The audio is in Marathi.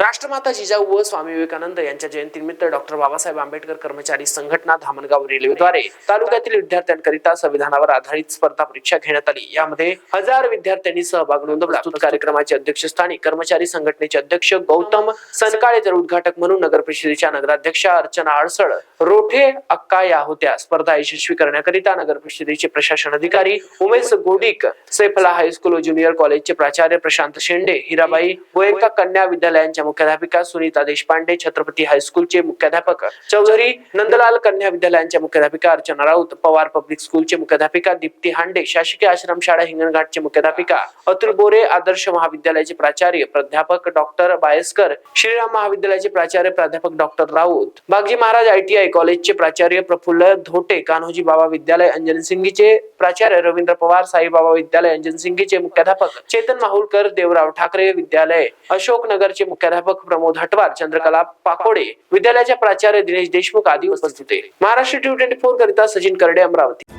राष्ट्रमाता जिजाऊ व स्वामी विवेकानंद यांच्या जयंतीनिमित्त डॉक्टर बाबासाहेब आंबेडकर कर्मचारी संघटना धामणगाव रेल्वेद्वारे तालुक्यातील विद्यार्थ्यांकरिता संविधानावर आधारित स्पर्धा परीक्षा घेण्यात आली. यामध्ये हजार विद्यार्थ्यांनी सहभाग नोंदवला. कार्यक्रमाचे अध्यक्षस्थानी कर्मचारी संघटनेचे अध्यक्ष गौतम सनकाळे तर उद्घाटक म्हणून नगर परिषदेच्या नगराध्यक्षा अर्चना आळसळ रोठे अक्का या होत्या. स्पर्धा यशस्वी करण्याकरिता नगर परिषदेचे प्रशासन अधिकारी उमेश गोडिक सैफला हायस्कूल व ज्युनियर कॉलेजचे प्राचार्य प्रशांत शेंडे हिराबाई गोयंका कन्या विद्यालयांच्या मुख्याध्यापिका सुनीता देशपांडे छत्रपती हायस्कूलचे मुख्याध्यापक चौधरी नंदलाल कन्या विद्यालयांच्या मुख्याध्यापिका अर्चना राऊत पवार पब्लिक स्कूलचे मुख्याध्यापिका दीप्ती हांडे शासकीय आश्रमशाळा हिंगणघाटचे मुख्याध्यापिका अतुल बोरे आदर्श महाविद्यालयाचे प्राचार्य प्राध्यापक डॉक्टर बायस्कर श्रीराम महाविद्यालयाचे प्राचार्य प्राध्यापक डॉक्टर राऊत बागजी महाराज आयटीआय कॉलेजचे प्राचार्य प्रफुल्ल धोटे कान्होजी बाबा विद्यालय अंजनसिंगीचे प्राचार्य रवींद्र पवार साईबाबा विद्यालय अंजनसिंगीचे मुख्याध्यापक चेतन माहुलकर देवराव ठाकरे विद्यालय अशोकनगरचे मुख्याध्यापक प्रमोद हटवार चंद्रकला पाकोडे विद्यालयाचे प्राचार्य दिनेश देशमुख आदी उपस्थित होते. महाराष्ट्र ट्यू ट्वेंटी फोर करिता सचिन करडे अमरावती.